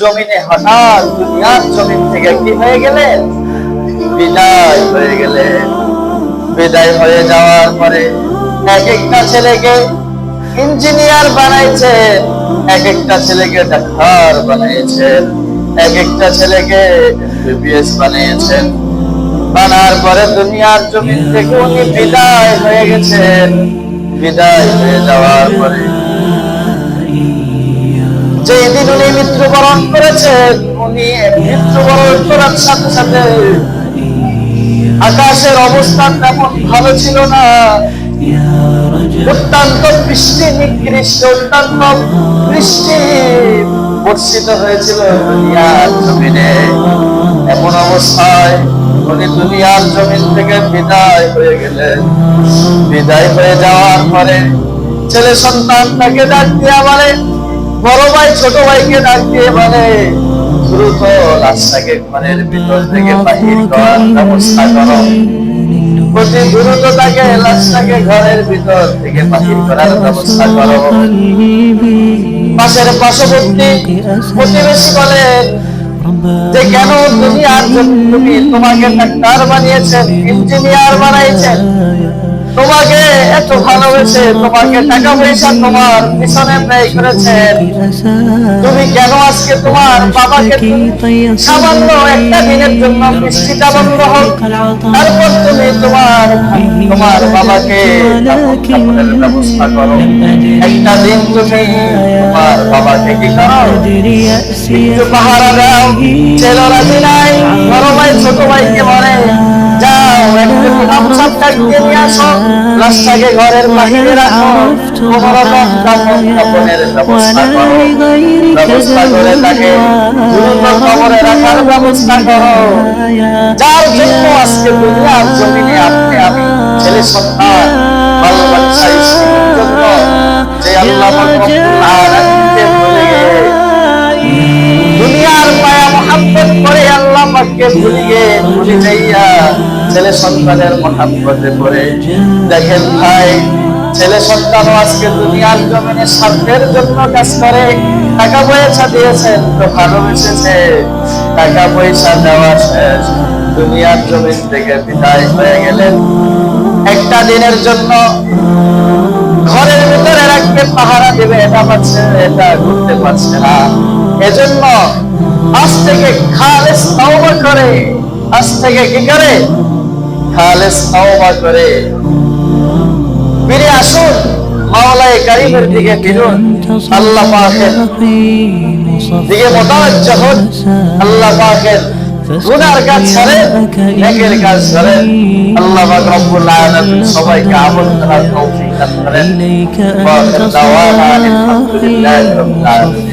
জমিনে হঠাৎ দুনিয়ার জমিন থেকে কি হয়ে গেলেন বিদায় হয়ে গেলেন বিদায় হয়ে যাওয়ার পরে এক একটা ছেলেকে ইঞ্জিনিয়ার বানাইছেন এক একটা ছেলেকে ডাক্তার বানিয়েছেন এক একটা ছেলেকে বিবিএস বানিয়েছেন বানার পরে দুনিয়ার জমিন থেকে উনি বিদায় হয়ে গেছেন। বিদায় হয়ে যাওয়ার পরে যে দিন উনি মৃত্যুবরণ করেছেন উনি মৃত্যুবরণ করার সাথে সাথে আকাশের অবস্থান তেমন ভালো ছিল না। অত্যন্ত বৃষ্টি, নিকৃষ্ট, অত্যন্ত বৃষ্টি বর্ষিত হয়েছিল দুনিয়ার জমিনে। এমন অবস্থায় উনি দুনিয়ার জমিন থেকে বিদায় হয়ে গেলেন। বিদায় হয়ে যাওয়ার পরে ছেলে সন্তানটাকে ডাক দিয়া বলে বড় ভাই ছোট ভাইকে ডাক দিয়ে বলে দ্রুত লাশটাকে ঘরের ভিতর থেকে বাহির করার ব্যবস্থা করো। প্রতি দ্রুত তাকে লাশটাকে ঘরের ভিতর থেকে বাহির করার ব্যবস্থা করো। পাশের পার্শ্ববর্তী প্রতিবেশী বলেন যে কেন তুমি আর তুমি তোমাকে ডাক্তার বানিয়েছেন ইঞ্জিনিয়ার বানাইছেন? তোমাকে এত ভালোবেসে, তোমাকে টাকা পয়সা তোমার পিছনে ব্যয় করেছেন তুমি কেন আজকে তোমার বাবাকে সামান্য একটা দিনের জন্য বৃষ্টিটা বন্ধ হোক, তারপর তুমি তোমার তোমার বাবাকে একটা দিন তুমি তোমার বাবাকে কি করো? পাহারা দাও। ছেলেরা দিনাই বড় ভাই, ছোট একটু ঘরের ব্যবস্থা যার জন্য দুনিয়ার আল্লাহ ভুলে মায়া মহাব্বত করে আল্লাহ পাককে ভুলিয়ে ভুলে যাইয়া ছেলে সন্তানের মহাব্বতে পড়ে। দেখেন ভাই, ছেলে সন্তান আজকে দুনিয়ার জমিনে স্বার্থের জন্য কাজ করে। টাকা পয়সা দিয়েছেন তো ভালোবেসেছে টাকা পয়সা দেওয়া শেষ। দুনিয়ার জমিন থেকে বিদায় হয়ে গেলেন। একটা দিনের জন্য ঘরের ভিতরে রাখবে পাহারা দেবে, এটা পাচ্ছে এটা ঘুরতে পারছে না। এজন্য আজ থেকে খালেস তওবা করে। আজ থেকে কি করে? খালেস তওবা করে। ফিরে আসুন মাওলায়ে কারিমের দিকে ফিরুন। আল্লাহ পাকের দিকে মোতাবজ্জ হন। আল্লাহ পাকের গুনার কাজ ছাড়েন নেকের কাজ করেন আল্লাহ পাক রব্বুল আলামিন সবাইকে আমল করার তৌফিক দান করেন। ওয়া দাওয়ানা আলহামদুলিল্লাহি রাব্বিল আলামিন।